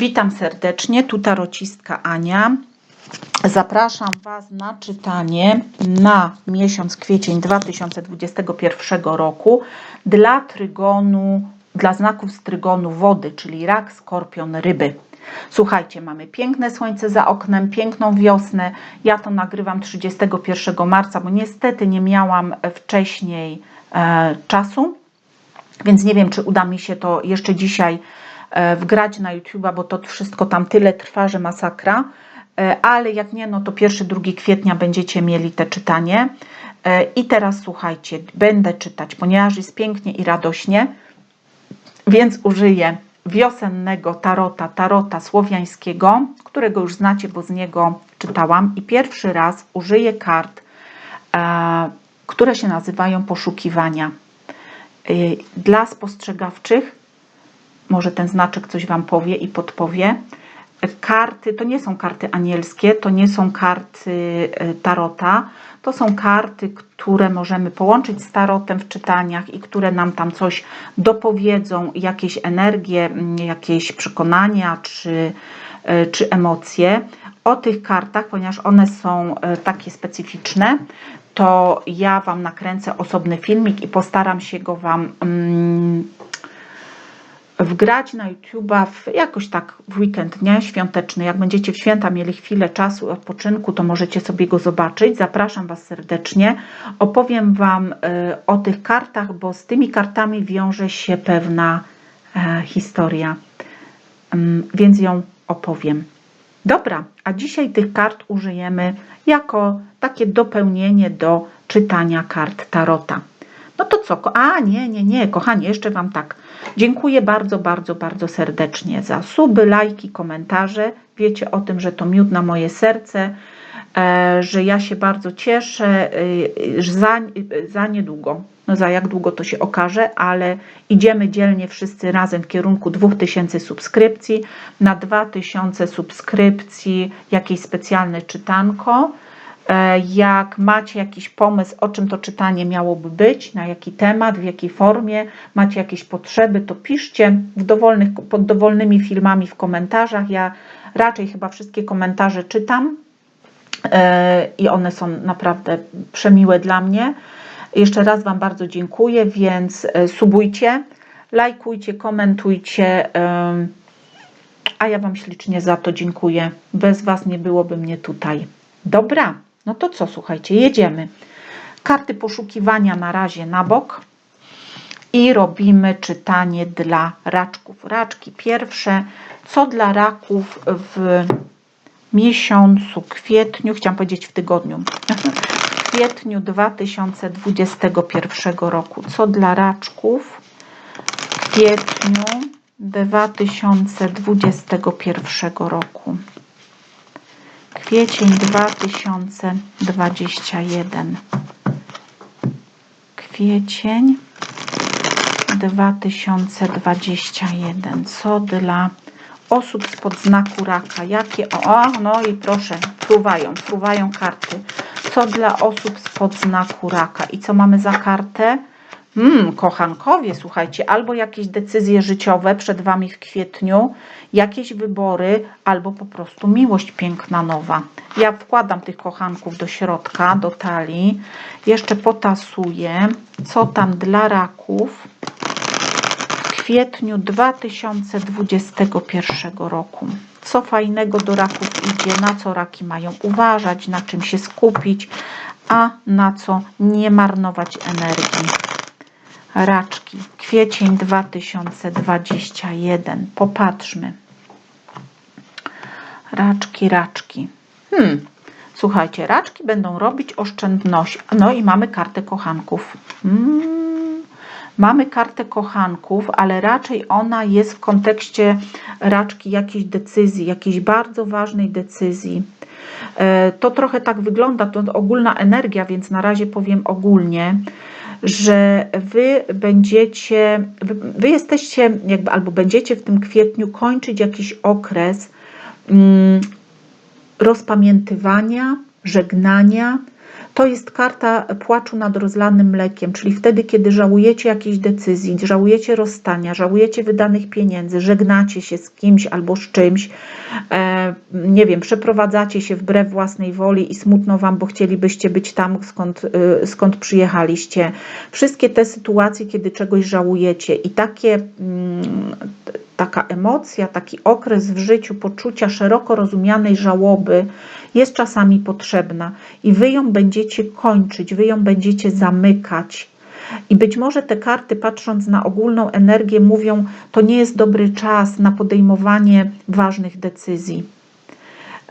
Witam serdecznie, tu tarocistka Ania. Zapraszam Was na czytanie na miesiąc kwiecień 2021 roku dla trygonu, dla znaków z trygonu wody, czyli rak, skorpion, ryby. Słuchajcie, mamy piękne słońce za oknem, piękną wiosnę. Ja to nagrywam 31 marca, bo niestety nie miałam wcześniej e, czasu, więc nie wiem, czy uda mi się to jeszcze dzisiaj wgrać na YouTube'a, bo to wszystko tam tyle trwa, że masakra. E, Ale jak nie, no to 1-2 kwietnia będziecie mieli te czytanie. E, I teraz słuchajcie, będę czytać, ponieważ jest pięknie i radośnie, więc użyję wiosennego tarota, tarota słowiańskiego, którego już znacie, bo z niego czytałam. I pierwszy raz użyję kart, e, które się nazywają poszukiwania. Dla spostrzegawczych, może ten znaczek coś Wam powie i podpowie. Karty to nie są karty anielskie, to nie są karty y, tarota, to są karty, które możemy połączyć z tarotem w czytaniach i które nam tam coś dopowiedzą, jakieś energie, mm, jakieś przekonania czy, y, czy emocje. O tych kartach, ponieważ one są y, takie specyficzne, to ja Wam nakręcę osobny filmik i postaram się go Wam mm, wgrać na YouTube'a w, jakoś tak w weekend, nie? Świąteczny. Jak będziecie w święta mieli chwilę czasu odpoczynku, to możecie sobie go zobaczyć. Zapraszam Was serdecznie. Opowiem Wam y, o tych kartach, bo z tymi kartami wiąże się pewna e, historia, Ym, więc ją opowiem. Dobra, a dzisiaj tych kart użyjemy jako takie dopełnienie do czytania kart Tarota. No to co? A, nie, nie, nie, kochani, jeszcze Wam tak. Dziękuję bardzo, bardzo, bardzo serdecznie za suby, lajki, komentarze. Wiecie o tym, że to miód na moje serce, e, że ja się bardzo cieszę, e, za, za niedługo, no za jak długo to się okaże, ale idziemy dzielnie wszyscy razem w kierunku 2000 subskrypcji. Na 2000 subskrypcji jakieś specjalne czytanko. E, Jak macie jakiś pomysł, o czym to czytanie miałoby być, na jaki temat, w jakiej formie, macie jakieś potrzeby, to piszcie w dowolnych, pod dowolnymi filmami w komentarzach. Ja raczej chyba wszystkie komentarze czytam e, i one są naprawdę przemiłe dla mnie. Jeszcze raz Wam bardzo dziękuję, więc e, subujcie, lajkujcie, komentujcie. A ja Wam ślicznie za to dziękuję. Bez Was nie byłoby mnie tutaj. Dobra, no to co, słuchajcie, jedziemy. Karty poszukiwania na razie na bok i robimy czytanie dla raczków. Raczki pierwsze, co dla raków w miesiącu kwietniu, chciałam powiedzieć w tygodniu, w kwietniu 2021 roku. Co dla raczków w kwietniu 2021 roku. Kwiecień 2021. Kwiecień 2021. Co dla osób spod znaku raka? Jakie? O, no i proszę, fruwają, fruwają karty. Co dla osób spod znaku raka? I co mamy za kartę? Mm, kochankowie, słuchajcie, albo jakieś decyzje życiowe przed Wami w kwietniu, jakieś wybory, albo po prostu miłość piękna nowa. Ja wkładam tych kochanków do środka, do talii. Jeszcze potasuję, co tam dla raków w kwietniu 2021 roku. Co fajnego do raków idzie, na co raki mają uważać, na czym się skupić, a na co nie marnować energii. Raczki, kwiecień 2021. Popatrzmy. Raczki, raczki. Hmm. Słuchajcie, raczki będą robić oszczędność. No i mamy kartę kochanków. Hmm. Mamy kartę kochanków, ale raczej ona jest w kontekście raczki jakiejś decyzji, jakiejś bardzo ważnej decyzji. E, To trochę tak wygląda, to ogólna energia, więc na razie powiem ogólnie, że wy będziecie, wy, wy jesteście jakby albo będziecie w tym kwietniu kończyć jakiś okres mm, rozpamiętywania, żegnania, To jest karta płaczu nad rozlanym mlekiem, czyli wtedy, kiedy żałujecie jakiejś decyzji, żałujecie rozstania, żałujecie wydanych pieniędzy, żegnacie się z kimś albo z czymś, e, nie wiem, przeprowadzacie się wbrew własnej woli i smutno wam, bo chcielibyście być tam, skąd, y, skąd przyjechaliście. Wszystkie te sytuacje, kiedy czegoś żałujecie i takie, mm, taka emocja, taki okres w życiu poczucia szeroko rozumianej żałoby jest czasami potrzebna i wy ją będziecie kończyć, wy ją będziecie zamykać. I być może te karty, patrząc na ogólną energię, mówią, to nie jest dobry czas na podejmowanie ważnych decyzji.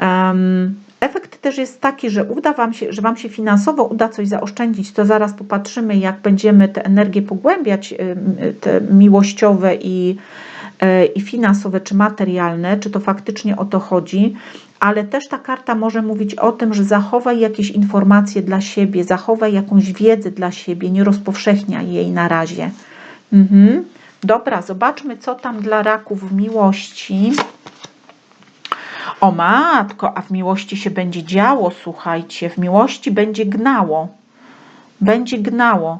Um, efekt też jest taki, że uda wam się, że Wam się finansowo uda coś zaoszczędzić, to zaraz popatrzymy, jak będziemy te energie pogłębiać, te miłościowe i, i finansowe, czy materialne, czy to faktycznie o to chodzi ale też ta karta może mówić o tym, że zachowaj jakieś informacje dla siebie, zachowaj jakąś wiedzę dla siebie, nie rozpowszechniaj jej na razie. Mhm. Dobra, zobaczmy, co tam dla raków w miłości. O matko, a w miłości się będzie działo, słuchajcie, w miłości będzie gnało. Będzie gnało.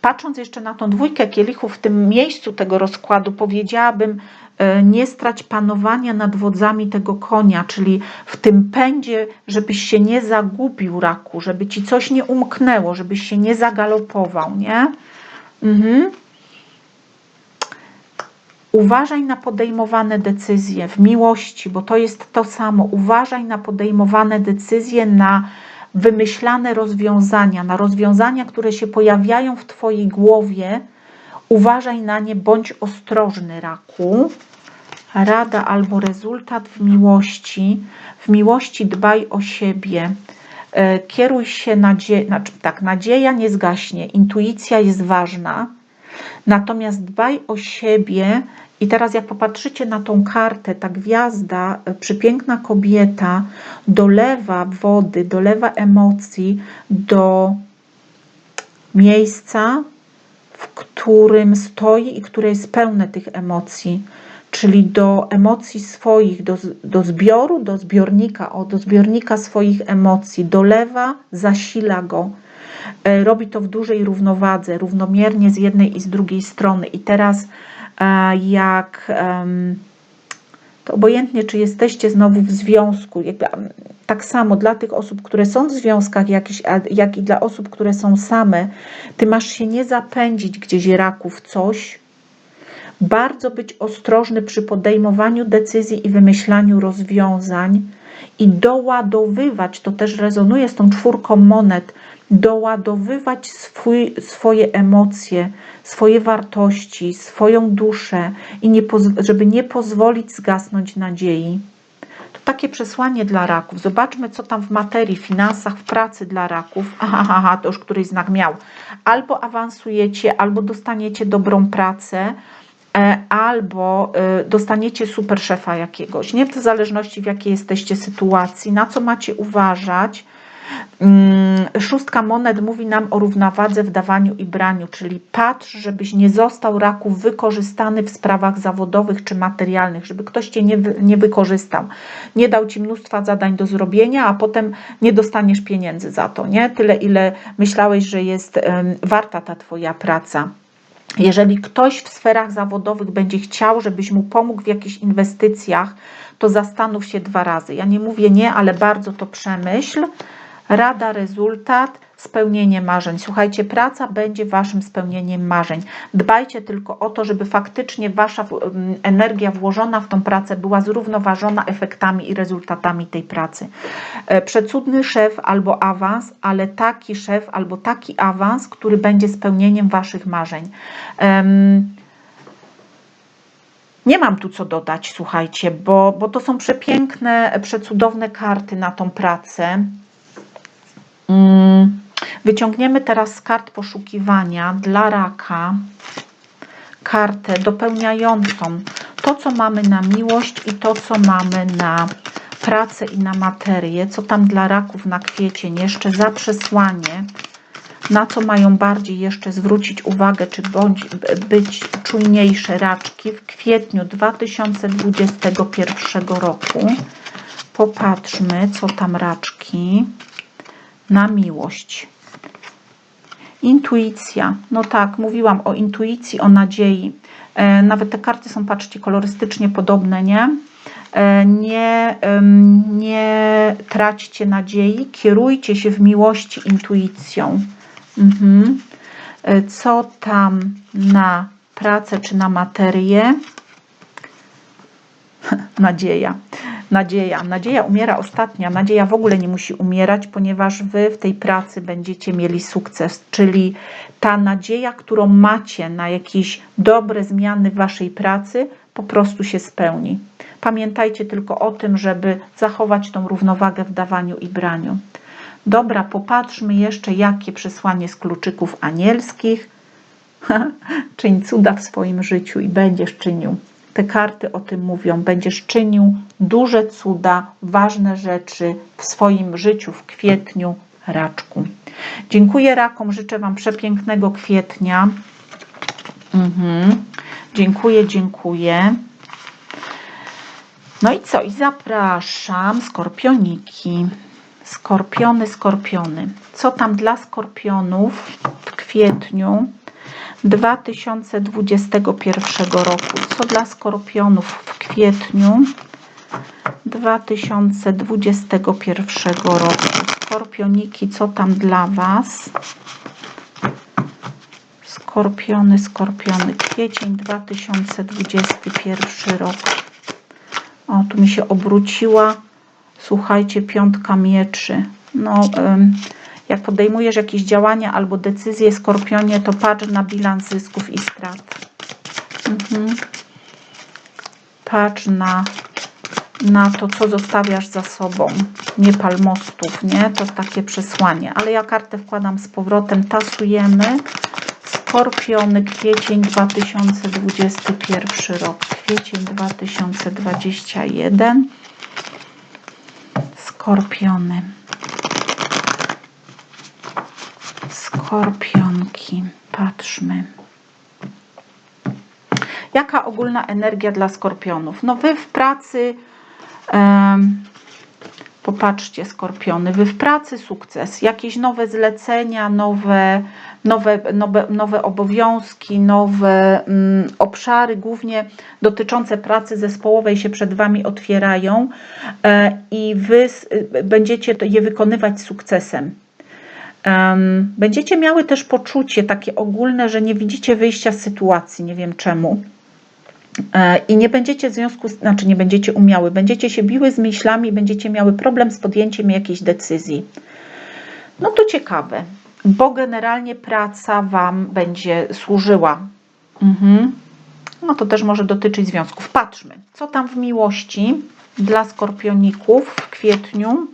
Patrząc jeszcze na tą dwójkę kielichów w tym miejscu tego rozkładu, powiedziałabym, E, nie strać panowania nad wodzami tego konia, czyli w tym pędzie, żebyś się nie zagubił raku, żeby ci coś nie umknęło, żebyś się nie zagalopował, nie? Mhm. Uważaj na podejmowane decyzje w miłości, bo to jest to samo. Uważaj na podejmowane decyzje, na wymyślane rozwiązania, na rozwiązania, które się pojawiają w Twojej głowie. Uważaj na nie, bądź ostrożny, raku rada albo rezultat w miłości. W miłości dbaj o siebie. E, kieruj się nadzieją, znaczy, tak, nadzieja nie zgaśnie, intuicja jest ważna. Natomiast dbaj o siebie i teraz jak popatrzycie na tą kartę, ta gwiazda, e, przepiękna kobieta dolewa wody, dolewa emocji do miejsca, w którym stoi i które jest pełne tych emocji czyli do emocji swoich, do, do zbioru, do zbiornika, o, do zbiornika swoich emocji, dolewa, zasila go. E, robi to w dużej równowadze, równomiernie z jednej i z drugiej strony. I teraz, jak to obojętnie, czy jesteście znowu w związku, jakby, tak samo dla tych osób, które są w związkach, jak, i dla osób, które są same, ty masz się nie zapędzić gdzieś raków coś, bardzo być ostrożny przy podejmowaniu decyzji i wymyślaniu rozwiązań i doładowywać, to też rezonuje z tą czwórką monet, doładowywać swój, swoje emocje, swoje wartości, swoją duszę i nie, żeby nie pozwolić zgasnąć nadziei. To takie przesłanie dla raków. Zobaczmy, co tam w materii, finansach, w pracy dla raków. Aha, aha, to już któryś znak miał. Albo awansujecie, albo dostaniecie dobrą pracę, E, albo e, dostaniecie super szefa jakiegoś, nie w zależności w jakiej jesteście sytuacji, na co macie uważać. Mm, szóstka monet mówi nam o równowadze w dawaniu i braniu, czyli patrz, żebyś nie został raku wykorzystany w sprawach zawodowych czy materialnych, żeby ktoś cię nie, nie wykorzystał. Nie dał ci mnóstwa zadań do zrobienia, a potem nie dostaniesz pieniędzy za to, nie? Tyle, ile myślałeś, że jest warta ta twoja praca. Jeżeli ktoś w sferach zawodowych będzie chciał, żebyś mu pomógł w jakichś inwestycjach, to zastanów się dwa razy. Ja nie mówię nie, ale bardzo to przemyśl. Rada, rezultat spełnienie marzeń. Słuchajcie, praca będzie waszym spełnieniem marzeń. Dbajcie tylko o to, żeby faktycznie wasza energia włożona w tą pracę była zrównoważona efektami i rezultatami tej pracy. E, przecudny szef albo awans, ale taki szef albo taki awans, który będzie spełnieniem waszych marzeń. Nie mam tu co dodać, słuchajcie, bo, bo to są przepiękne, przecudowne karty na tą pracę. Mm. Wyciągniemy teraz z kart poszukiwania dla raka kartę dopełniającą to, co mamy na miłość i to, co mamy na pracę i na materię, co tam dla raków na kwiecień, jeszcze za przesłanie, na co mają bardziej jeszcze zwrócić uwagę, czy bądź być czujniejsze raczki w kwietniu 2021 roku. Popatrzmy, co tam raczki na miłość. Intuicja. No tak, mówiłam o intuicji, o nadziei. E, nawet te karty są, patrzcie, kolorystycznie podobne, nie? E, nie, nie traćcie nadziei, kierujcie się w miłości intuicją. Mhm. E, Co tam na pracę czy na materię? Nadzieja. Nadzieja. Nadzieja umiera ostatnia. Nadzieja w ogóle nie musi umierać, ponieważ wy w tej pracy będziecie mieli sukces. Czyli ta nadzieja, którą macie na jakieś dobre zmiany w waszej pracy, po prostu się spełni. Pamiętajcie tylko o tym, żeby zachować tą równowagę w dawaniu i braniu. Dobra, popatrzmy jeszcze, jakie przesłanie z kluczyków anielskich. Czyń cuda w swoim życiu i będziesz czynił. Te karty o tym mówią. Będziesz czynił duże cuda, ważne rzeczy w swoim życiu w kwietniu, raczku. Dziękuję rakom, życzę Wam przepięknego kwietnia. Mhm. Dziękuję, dziękuję. No i co? I zapraszam skorpioniki. Skorpiony, skorpiony. Co tam dla skorpionów w kwietniu 2021 roku? Co dla skorpionów w kwietniu 2021 roku? Skorpioniki, co tam dla Was? Skorpiony, skorpiony. Kwiecień 2021 rok. O, tu mi się obróciła, słuchajcie, piątka mieczy. No, ym, jak podejmujesz jakieś działania albo decyzje, skorpionie, to patrz na bilans zysków i strat. Mhm. Patrz na, na to, co zostawiasz za sobą. Nie pal mostów, nie? To takie przesłanie. Ale ja kartę wkładam z powrotem, tasujemy. Skorpiony, kwiecień 2021 rok. Kwiecień 2021. Skorpiony. Skorpionki. Patrzmy. Jaka ogólna energia dla skorpionów? No wy w pracy, em, popatrzcie skorpiony, wy w pracy sukces, jakieś nowe zlecenia, nowe, nowe, nowe, nowe obowiązki, nowe mm, obszary, głównie dotyczące pracy zespołowej się przed wami otwierają e, i wy będziecie je wykonywać sukcesem. Będziecie miały też poczucie takie ogólne, że nie widzicie wyjścia z sytuacji, nie wiem czemu. E, I nie będziecie w związku, znaczy nie będziecie umiały, będziecie się biły z myślami, będziecie miały problem z podjęciem jakiejś decyzji. No to ciekawe, bo generalnie praca Wam będzie służyła. Mhm. No to też może dotyczyć związków. Patrzmy, co tam w miłości dla skorpioników w kwietniu.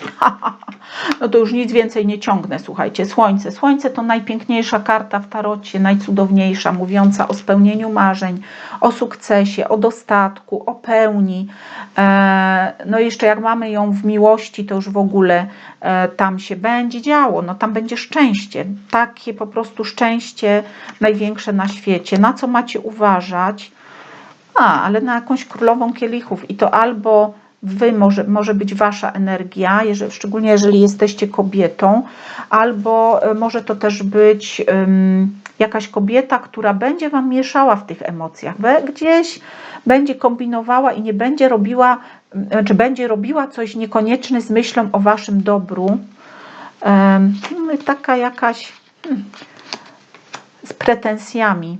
No to już nic więcej nie ciągnę, słuchajcie. Słońce. Słońce to najpiękniejsza karta w tarocie, najcudowniejsza, mówiąca o spełnieniu marzeń, o sukcesie, o dostatku, o pełni. E, No jeszcze jak mamy ją w miłości, to już w ogóle e, tam się będzie działo, no tam będzie szczęście. Takie po prostu szczęście największe na świecie. Na co macie uważać? A, ale na jakąś królową kielichów i to albo wy może, może być wasza energia, jeżeli, szczególnie jeżeli jesteście kobietą, albo e, może to też być ym, jakaś kobieta, która będzie wam mieszała w tych emocjach, gdzieś będzie kombinowała i nie będzie robiła, ym, czy będzie robiła coś niekonieczne z myślą o waszym dobru. I taka jakaś hmm, z pretensjami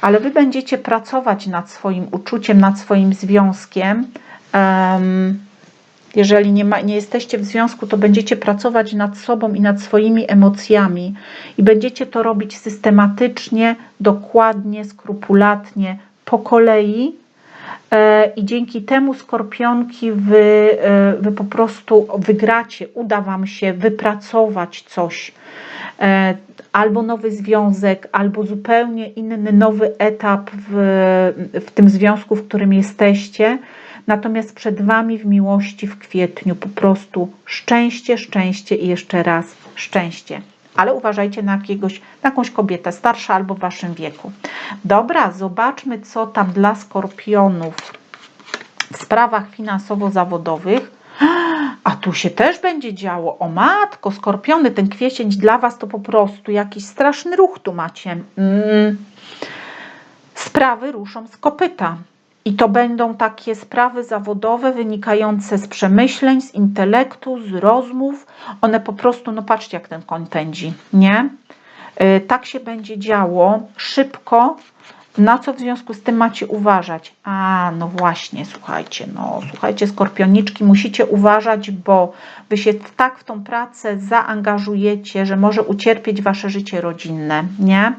ale wy będziecie pracować nad swoim uczuciem, nad swoim związkiem. Jeżeli nie, ma, nie jesteście w związku, to będziecie pracować nad sobą i nad swoimi emocjami i będziecie to robić systematycznie, dokładnie, skrupulatnie, po kolei. E, I dzięki temu skorpionki wy, e, wy po prostu wygracie, uda wam się wypracować coś. E, Albo nowy związek, albo zupełnie inny, nowy etap w, w tym związku, w którym jesteście. Natomiast przed Wami w miłości w kwietniu po prostu szczęście, szczęście i jeszcze raz szczęście. Ale uważajcie na, jakiegoś, na jakąś kobietę starsza albo w Waszym wieku. Dobra, zobaczmy, co tam dla skorpionów w sprawach finansowo-zawodowych. A tu się też będzie działo. O matko, skorpiony, ten kwiecień dla Was to po prostu jakiś straszny ruch tu macie. Mm. Sprawy ruszą z kopyta. I to będą takie sprawy zawodowe wynikające z przemyśleń, z intelektu, z rozmów. One po prostu, no patrzcie jak ten koń pędzi, nie? Yy, tak się będzie działo szybko. Na co w związku z tym macie uważać? A, no właśnie, słuchajcie, no słuchajcie, skorpioniczki, musicie uważać, bo wy się tak w tą pracę zaangażujecie, że może ucierpieć wasze życie rodzinne, nie?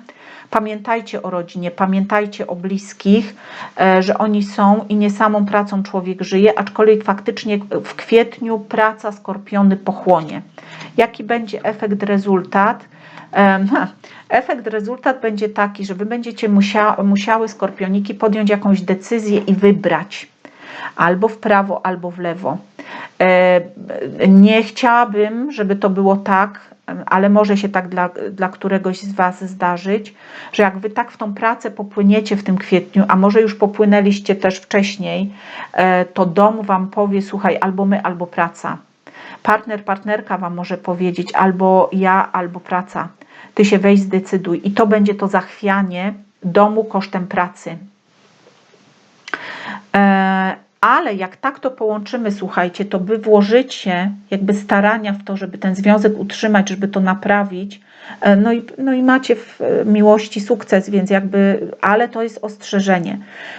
Pamiętajcie o rodzinie, pamiętajcie o bliskich, e, że oni są i nie samą pracą człowiek żyje, aczkolwiek faktycznie w kwietniu praca skorpiony pochłonie. Jaki będzie efekt, rezultat? Efekt, rezultat będzie taki, że wy będziecie musia, musiały skorpioniki podjąć jakąś decyzję i wybrać albo w prawo, albo w lewo. E, Nie chciałabym, żeby to było tak, ale może się tak dla, dla któregoś z Was zdarzyć, że jak Wy tak w tą pracę popłyniecie w tym kwietniu, a może już popłynęliście też wcześniej, e, to dom Wam powie, słuchaj, albo my, albo praca. Partner, partnerka Wam może powiedzieć, albo ja, albo praca. Ty się weź zdecyduj. I to będzie to zachwianie domu kosztem pracy. E, ale jak tak to połączymy, słuchajcie, to wy włożycie jakby starania w to, żeby ten związek utrzymać, żeby to naprawić, e, no i, no i macie w e, miłości sukces, więc jakby, ale to jest ostrzeżenie.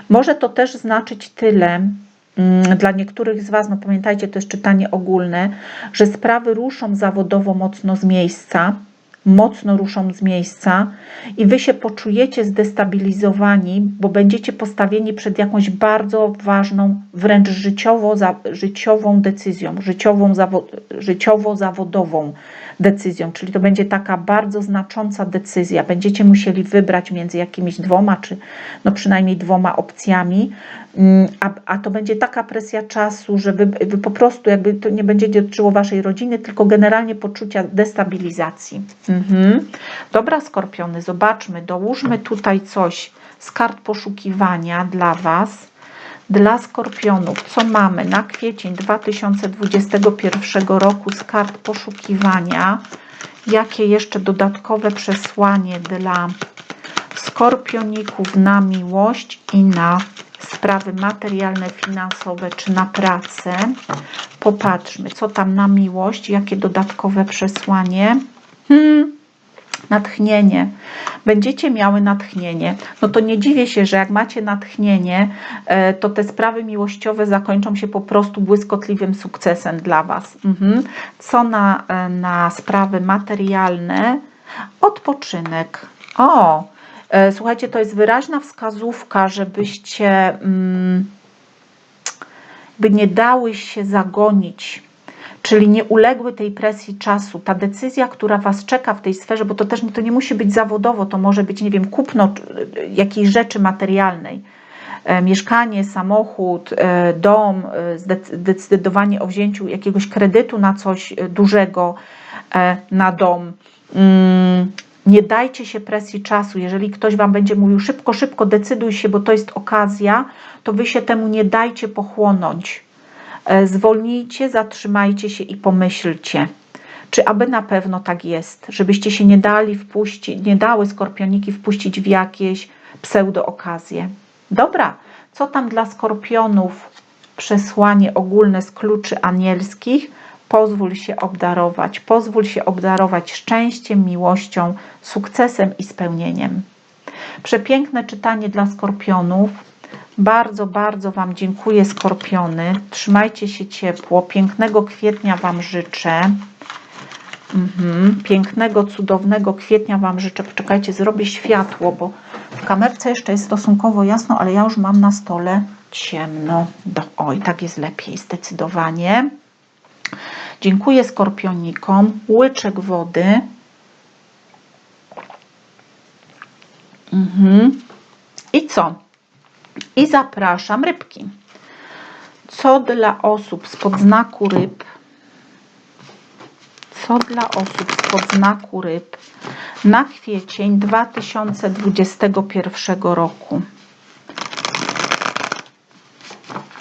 Może to też znaczyć tyle, mm, dla niektórych z Was, no pamiętajcie, to jest czytanie ogólne, że sprawy ruszą zawodowo mocno z miejsca, mocno ruszą z miejsca i wy się poczujecie zdestabilizowani, bo będziecie postawieni przed jakąś bardzo ważną, wręcz życiowo, za, życiową decyzją, życiową, zawo, życiowo-zawodową decyzją, czyli to będzie taka bardzo znacząca decyzja. Będziecie musieli wybrać między jakimiś dwoma, czy no przynajmniej dwoma opcjami, a, a to będzie taka presja czasu, że wy, wy po prostu jakby to nie będzie dotyczyło waszej rodziny, tylko generalnie poczucia destabilizacji. Mhm. Dobra, skorpiony, zobaczmy, dołóżmy tutaj coś z kart poszukiwania dla was. Dla skorpionów, co mamy na kwiecień 2021 roku z kart poszukiwania? Jakie jeszcze dodatkowe przesłanie dla skorpioników na miłość i na sprawy materialne, finansowe czy na pracę. Popatrzmy, co tam na miłość, jakie dodatkowe przesłanie. Hmm, natchnienie. Będziecie miały natchnienie. No to nie dziwię się, że jak macie natchnienie, e, to te sprawy miłościowe zakończą się po prostu błyskotliwym sukcesem dla Was. Mhm. Co na, e, na sprawy materialne? Odpoczynek. O, słuchajcie, to jest wyraźna wskazówka, żebyście mm, by nie dały się zagonić, czyli nie uległy tej presji czasu. Ta decyzja, która Was czeka w tej sferze, bo to też to nie musi być zawodowo, to może być, nie wiem, kupno jakiejś rzeczy materialnej. E, mieszkanie, samochód, e, dom, zdecydowanie o wzięciu jakiegoś kredytu na coś dużego, na dom. Nie dajcie się presji czasu. Jeżeli ktoś Wam będzie mówił szybko, szybko decyduj się, bo to jest okazja, to Wy się temu nie dajcie pochłonąć. E, zwolnijcie, zatrzymajcie się i pomyślcie. Czy aby na pewno tak jest, żebyście się nie dali wpuścić, nie dały skorpioniki wpuścić w jakieś pseudo okazje. Dobra, co tam dla skorpionów przesłanie ogólne z kluczy anielskich? Pozwól się obdarować, pozwól się obdarować szczęściem, miłością, sukcesem i spełnieniem. Przepiękne czytanie dla skorpionów. Bardzo, bardzo Wam dziękuję, skorpiony. Trzymajcie się ciepło. Pięknego kwietnia Wam życzę. Mhm. Pięknego, cudownego kwietnia Wam życzę. Poczekajcie, zrobię światło, bo w kamerce jeszcze jest stosunkowo jasno, ale ja już mam na stole ciemno. Do, oj, tak jest lepiej, zdecydowanie. Dziękuję skorpionikom. Łyczek wody. Mhm. I co? I zapraszam rybki. Co dla osób spod znaku ryb? Co dla osób spod znaku ryb na kwiecień 2021 roku?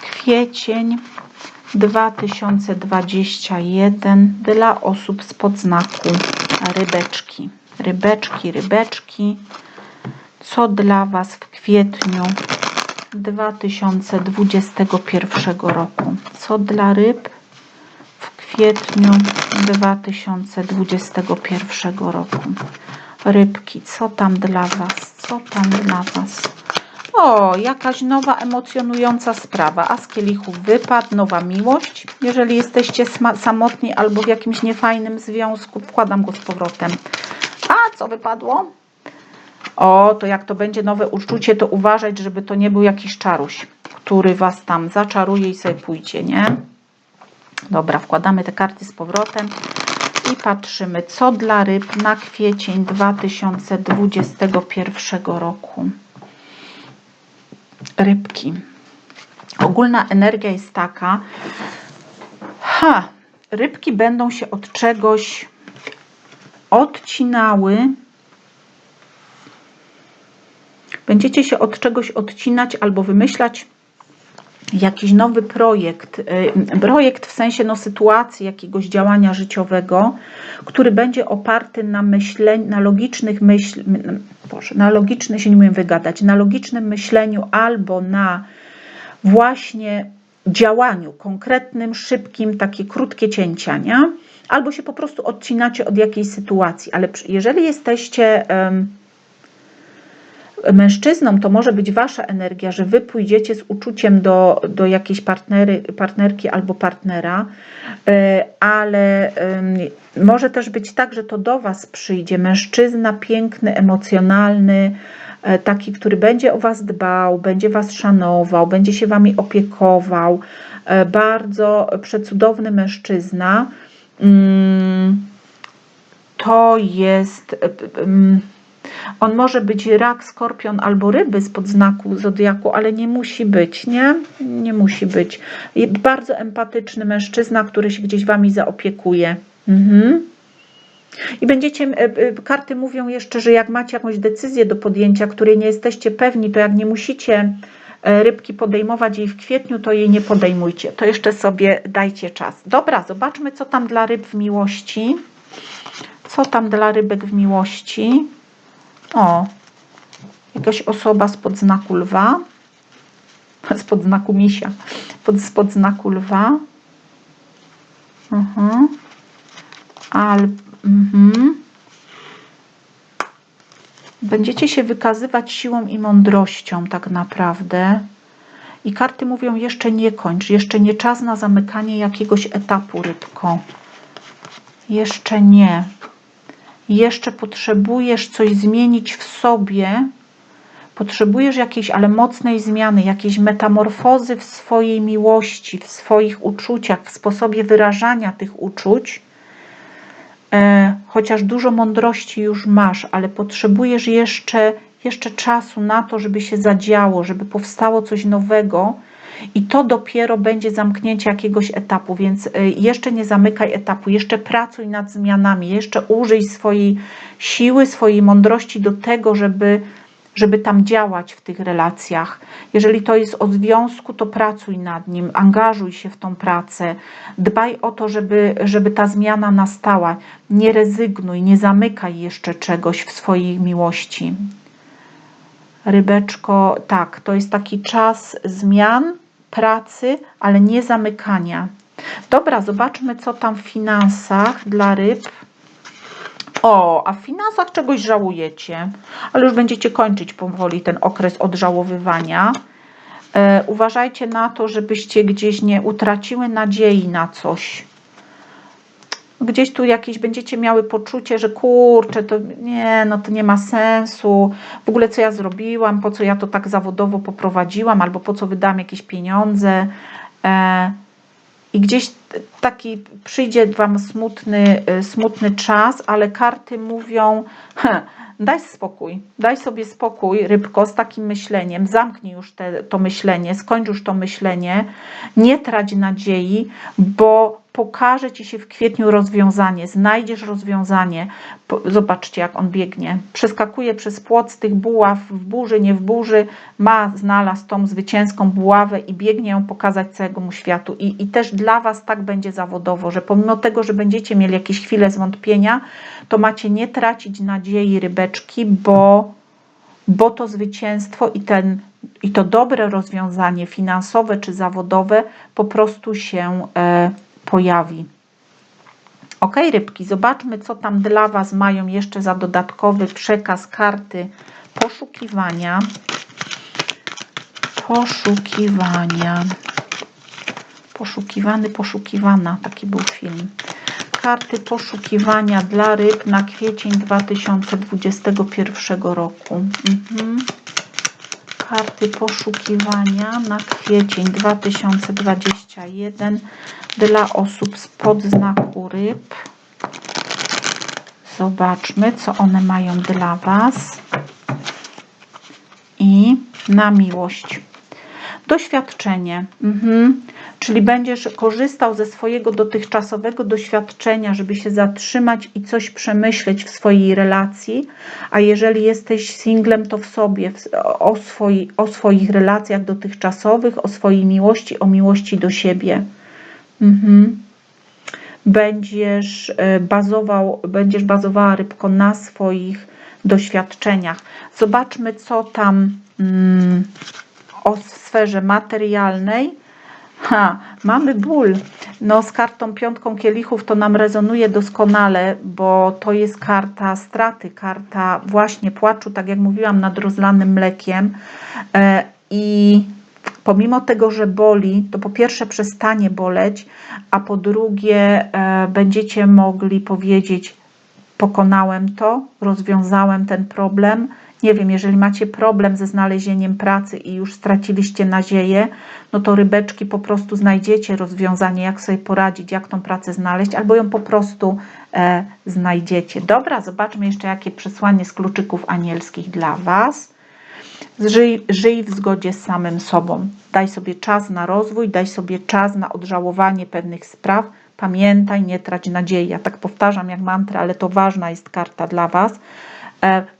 Kwiecień 2021 dla osób spod znaku rybeczki. Rybeczki, rybeczki. Co dla Was w kwietniu 2021 roku? Co dla ryb w kwietniu 2021 roku? Rybki, co tam dla Was? Co tam dla Was? O, jakaś nowa emocjonująca sprawa. A z kielichów wypadł, nowa miłość. Jeżeli jesteście samotni albo w jakimś niefajnym związku, wkładam go z powrotem. A co wypadło? O, to jak to będzie nowe uczucie, to uważać, żeby to nie był jakiś czaruś, który was tam zaczaruje i sobie pójdzie, nie? Dobra, wkładamy te karty z powrotem i patrzymy, co dla ryb na kwiecień 2021 roku. Rybki. Ogólna energia jest taka, ha, rybki będą się od czegoś odcinały, będziecie się od czegoś odcinać albo wymyślać jakiś nowy projekt, y, projekt w sensie no, sytuacji jakiegoś działania życiowego, który będzie oparty na myśleniu, na logicznych myśl, Boże, na logiczne się nie umiem wygadać, na logicznym myśleniu albo na właśnie działaniu konkretnym, szybkim, takie krótkie cięcia, nie? Albo się po prostu odcinacie od jakiejś sytuacji, ale jeżeli jesteście mężczyzną, to może być wasza energia, że wy pójdziecie z uczuciem do, do jakiejś partnery, partnerki albo partnera, e, ale może też być tak, że to do was przyjdzie mężczyzna piękny, emocjonalny, e, taki, który będzie o was dbał, będzie was szanował, będzie się wami opiekował, e, bardzo przecudowny mężczyzna. Mm, To jest. On może być rak, skorpion albo ryby spod znaku zodiaku, ale nie musi być, nie? Nie musi być. Bardzo empatyczny mężczyzna, który się gdzieś wami zaopiekuje. Mhm. I będziecie, e, e, karty mówią jeszcze, że jak macie jakąś decyzję do podjęcia, której nie jesteście pewni, to jak nie musicie e, rybki podejmować jej w kwietniu, to jej nie podejmujcie. To jeszcze sobie dajcie czas. Dobra, zobaczmy, co tam dla ryb w miłości. Co tam dla rybek w miłości? O, jakaś osoba spod znaku lwa, spod znaku misia, pod, spod znaku lwa. Mhm. Al, mhm. Będziecie się wykazywać siłą i mądrością, tak naprawdę. I karty mówią: jeszcze nie kończ, jeszcze nie czas na zamykanie jakiegoś etapu, rybko. Jeszcze nie jeszcze potrzebujesz coś zmienić w sobie, potrzebujesz jakiejś, ale mocnej zmiany, jakiejś metamorfozy w swojej miłości, w swoich uczuciach, w sposobie wyrażania tych uczuć. E, chociaż dużo mądrości już masz, ale potrzebujesz jeszcze, jeszcze czasu na to, żeby się zadziało, żeby powstało coś nowego. I to dopiero będzie zamknięcie jakiegoś etapu, więc y, jeszcze nie zamykaj etapu, jeszcze pracuj nad zmianami, jeszcze użyj swojej siły, swojej mądrości do tego, żeby, żeby tam działać w tych relacjach. Jeżeli to jest o związku, to pracuj nad nim, angażuj się w tą pracę, dbaj o to, żeby, żeby ta zmiana nastała. Nie rezygnuj, nie zamykaj jeszcze czegoś w swojej miłości. Rybeczko, tak, to jest taki czas zmian, pracy, ale nie zamykania. Dobra, zobaczmy, co tam w finansach dla ryb. O, a w finansach czegoś żałujecie, ale już będziecie kończyć powoli ten okres odżałowywania. E, uważajcie na to, żebyście gdzieś nie utraciły nadziei na coś gdzieś tu jakieś będziecie miały poczucie, że kurczę, to nie, no to nie ma sensu. W ogóle co ja zrobiłam, po co ja to tak zawodowo poprowadziłam, albo po co wydałam jakieś pieniądze. E, I gdzieś taki przyjdzie Wam smutny, y, smutny czas, ale karty mówią, "Heh, daj spokój, daj sobie spokój, rybko, z takim myśleniem, zamknij już te, to myślenie, skończ już to myślenie, nie trać nadziei, bo pokaże Ci się w kwietniu rozwiązanie, znajdziesz rozwiązanie. Zobaczcie, jak on biegnie. Przeskakuje przez płot tych buław, w burzy, nie w burzy, ma, znalazł tą zwycięską buławę i biegnie ją pokazać całemu światu. I, I też dla Was tak będzie zawodowo, że pomimo tego, że będziecie mieli jakieś chwile zwątpienia, to macie nie tracić nadziei rybeczki, bo bo to zwycięstwo i, ten, i to dobre rozwiązanie finansowe czy zawodowe po prostu się e, pojawi. Ok, rybki, zobaczmy, co tam dla Was mają jeszcze za dodatkowy przekaz karty poszukiwania. Poszukiwania. Poszukiwany, poszukiwana, taki był film. Karty poszukiwania dla ryb na kwiecień 2021 roku. Mhm. Karty poszukiwania na kwiecień 2021 dla osób spod znaku ryb. Zobaczmy, co one mają dla Was. I na miłość. Doświadczenie. Mhm. Czyli będziesz korzystał ze swojego dotychczasowego doświadczenia, żeby się zatrzymać i coś przemyśleć w swojej relacji. A jeżeli jesteś singlem, to w sobie, o, swoi, o swoich relacjach dotychczasowych, o swojej miłości, o miłości do siebie. Mhm. Będziesz e, bazował, będziesz bazowała rybko na swoich doświadczeniach. Zobaczmy, co tam mm, o sferze materialnej. Ha, mamy ból. No, z kartą piątką kielichów to nam rezonuje doskonale, bo to jest karta straty, karta właśnie płaczu, tak jak mówiłam, nad rozlanym mlekiem. E, I pomimo tego, że boli, to po pierwsze przestanie boleć, a po drugie e, będziecie mogli powiedzieć: Pokonałem to, rozwiązałem ten problem. Nie wiem, jeżeli macie problem ze znalezieniem pracy i już straciliście nadzieję, no to rybeczki po prostu znajdziecie rozwiązanie, jak sobie poradzić, jak tą pracę znaleźć, albo ją po prostu e, znajdziecie. Dobra, zobaczmy jeszcze, jakie przesłanie z kluczyków anielskich dla Was. Żyj, żyj w zgodzie z samym sobą. Daj sobie czas na rozwój, daj sobie czas na odżałowanie pewnych spraw. Pamiętaj, nie trać nadziei. Ja tak powtarzam jak mantrę, ale to ważna jest karta dla Was,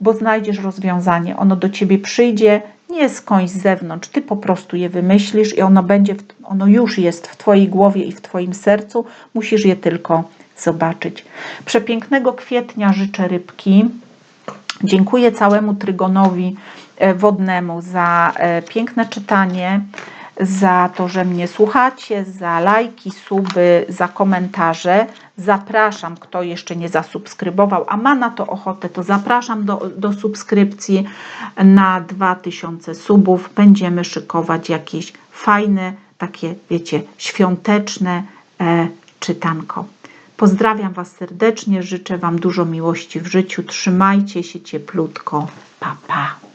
bo znajdziesz rozwiązanie. Ono do Ciebie przyjdzie nie skądś z zewnątrz. Ty po prostu je wymyślisz i ono będzie, ono już jest w Twojej głowie i w Twoim sercu. Musisz je tylko zobaczyć. Przepięknego kwietnia życzę rybki. Dziękuję całemu trygonowi e, wodnemu za e, piękne czytanie, za to, że mnie słuchacie, za lajki, suby, za komentarze. Zapraszam, kto jeszcze nie zasubskrybował, a ma na to ochotę, to zapraszam do, do subskrypcji na 2000 subów. Będziemy szykować jakieś fajne, takie, wiecie, świąteczne e, czytanko. Pozdrawiam Was serdecznie, życzę Wam dużo miłości w życiu. Trzymajcie się cieplutko. Pa, pa.